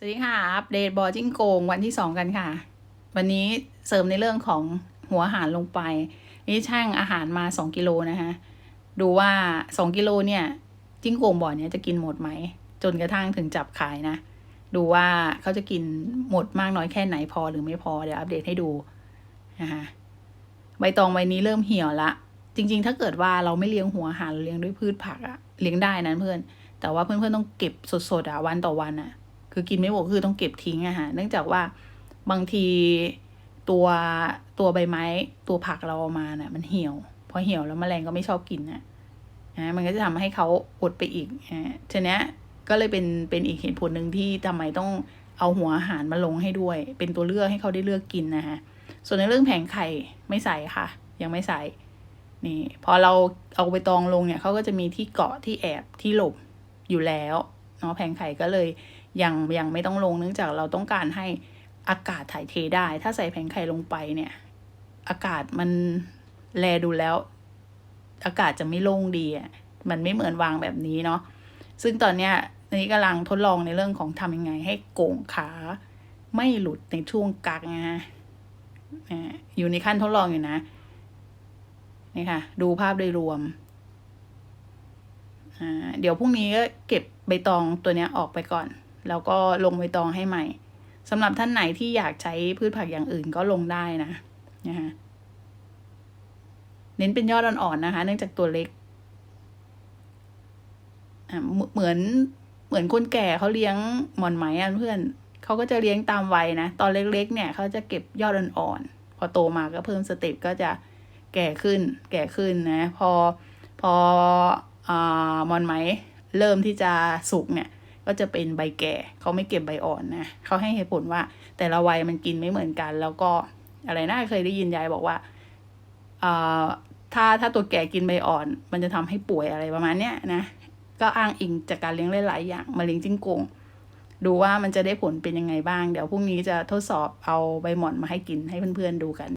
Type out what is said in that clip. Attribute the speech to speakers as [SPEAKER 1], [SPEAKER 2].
[SPEAKER 1] สวัสดีค่ะ อัปเดตบอจิ้งโกงวันที่สองกันค่ะ วันนี้เสริมในเรื่องของหัวอาหารลงไป นี่ช่างอาหารมาสองกิโลนะคะดูว่าสองกิโลเนี่ย จิ้งโกงบ่อเนี้ยจะกินหมดไหม จนกระทั่งถึงจับขายนะ ดูว่าเขาจะกินหมดมากน้อยแค่ไหนพอหรือไม่พอเดี๋ยวอัปเดตให้ดูนะคะใบตองใบนี้เริ่มเหี่ยวละ จริง ๆ ถ้าเกิดว่าเราไม่เลี้ยงหัวอาหารเราเลี้ยงด้วยพืชผักอะเลี้ยงได้นะเพื่อน แต่ว่าเพื่อนๆต้องเก็บสดๆอะวันต่อวันอะ คือกินไม่หมดคือต้องเก็บทิ้งอะฮะเนื่องจากว่าบางทีตัวตัวใบไม้ตัวผักเราเอามาเนะ่ะมันเหี่ยวพอเหี่ยวแล้วแมลงก็ไม่ชอบกินนะนะมันก็จะทำให้เขาอดไปอีกนะฉะนี้นก็เลยเป็นเป็นอีกเหตุผลหนึ่งที่ทำไมต้องเอาหัวอาหารมาลงให้ด้วย เป็นตัวเลือกให้เขาได้เลือกกินนะฮะส่วนในเรื่องแผงไข่ไม่ใส่ค่ะ ยังไม่ใส่นี่พอเราเอาไปตองลงเนี่ยเขาก็จะมีที่เกาะที่แอบที่หลบอยู่แล้วเนาะแผงไข่ก็เลย ยังยังไม่ต้องลงเนื่องจากเราต้องการให้อากาศถ่ายเทได้ ถ้าใส่แผงไข่ลงไปเนี่ย อากาศมันแลดูแล้ว อากาศจะไม่โล่งดีอะมันไม่เหมือนวางแบบนี้เนาะซึ่งตอนเนี้ยนี้กำลังทดลองในเรื่องของทำยังไง ให้โก่งขาไม่หลุดในช่วงกักนะอยู่ในขั้นทดลองอยู่นะนี่ค่ะ ดูภาพโดยรวมเดี๋ยวพรุ่งนี้ก็เก็บใบตองตัวนี้ออกไปก่อน แล้วก็ลงใบตองให้ใหม่สำหรับท่านไหนที่อยากใช้พืชผักอย่างอื่นก็ลงได้นะนะคะเน้นเป็นยอดอ่อนๆนะคะ เนื่องจากตัวเล็กเหมือนเหมือนคนแก่เขาเลี้ยงหมอนไหมอะเพื่อนเขาก็จะเลี้ยงตามวัยนะ ตอนเล็ก ๆ เนี่ยเขาจะเก็บยอดอ่อนๆพอโตมาก็เพิ่มสเต็ปก็จะแก่ขึ้น แก่ขึ้นนะ พอพออมอนไหมเริ่มที่จะสุกเนี่ย ก็จะเป็นใบแก่เขาไม่เก็บใบอ่อนนะเขาให้เหตุผลว่า แต่ละวัยมันกินไม่เหมือนกัน แล้วก็อะไรนะเคยได้ยินยายบอกว่าถ้าถ้าตัวแก่กินใบอ่อน มันจะทำให้ป่วยอะไรประมาณเนี้ยนะก็อ้างอิงจากการเลี้ยงหลายๆอย่างมาเลี้ยงจิ้งกงดูว่ามันจะได้ผลเป็นยังไงบ้าง เดี๋ยวพรุ่งนี้จะทดสอบเอาใบหม่อนมาให้กินให้เพื่อนๆดูกัน